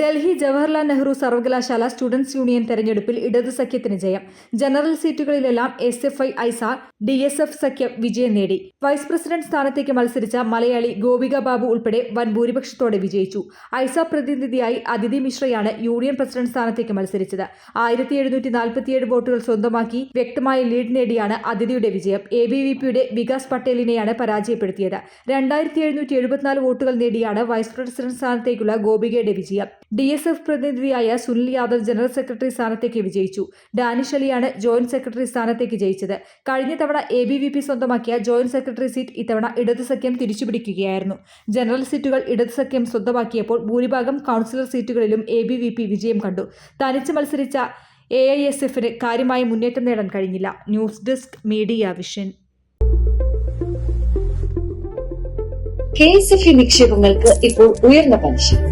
ഡൽഹി ജവഹർലാൽ നെഹ്റു സർവകലാശാല students union തെരഞ്ഞെടുപ്പിൽ ഇടതു സഖ്യത്തിന് ജയം. ജനറൽ സീറ്റുകളിലെല്ലാം എസ് എഫ് ഐ ഐസാർ ഡി എസ് എഫ് സഖ്യം വിജയം നേടി. വൈസ് പ്രസിഡന്റ് സ്ഥാനത്തേക്ക് മത്സരിച്ച മലയാളി ഗോപിക ബാബു ഉൾപ്പെടെ വൻ ഭൂരിപക്ഷത്തോടെ വിജയിച്ചു. ഐസാർ പ്രതിനിധിയായി അതിഥി മിശ്രയാണ് യൂണിയൻ പ്രസിഡന്റ് സ്ഥാനത്തേക്ക് മത്സരിച്ചത്. ആയിരത്തി എഴുന്നൂറ്റി നാൽപ്പത്തിയേഴ് വോട്ടുകൾ സ്വന്തമാക്കി വ്യക്തമായ ലീഡ് നേടിയാണ് അതിഥിയുടെ വിജയം. എ ബി വി പിയുടെ വികാസ് പട്ടേലിനെയാണ് പരാജയപ്പെടുത്തിയത്. രണ്ടായിരത്തി എഴുന്നൂറ്റി എഴുപത്തിനാല് വോട്ടുകൾ നേടിയാണ് വൈസ് പ്രസിഡന്റ് സ്ഥാനത്തേക്കുള്ള ഗോപികയുടെ വിജയം. ഡി എസ് എഫ് പ്രതിനിധിയായ സുനിൽ യാദവ് ജനറൽ സെക്രട്ടറി സ്ഥാനത്തേക്ക് വിജയിച്ചു. ഡാനിഷ് അലിയാണ് ജോയിന്റ് സെക്രട്ടറി സ്ഥാനത്തേക്ക് ജയിച്ചത്. കഴിഞ്ഞ തവണ എ ബി വി പി സ്വന്തമാക്കിയ ജോയിന്റ് സെക്രട്ടറി സീറ്റ് ഇത്തവണ ഇടത് സഖ്യം തിരിച്ചുപിടിക്കുകയായിരുന്നു. ജനറൽ സീറ്റുകൾ ഇടത് സഖ്യം സ്വന്തമാക്കിയപ്പോൾ ഭൂരിഭാഗം കൗൺസിലർ സീറ്റുകളിലും എ ബി വി പി വിജയം കണ്ടു. തനിച്ച് മത്സരിച്ച എ ഐ എസ് എഫിന് കാര്യമായ മുന്നേറ്റം നേടാൻ കഴിഞ്ഞില്ല. News desk media vision. K S F നിക്ഷേപങ്ങൾക്ക് ഇപ്പോൾ ഉയർന്ന പലിശ.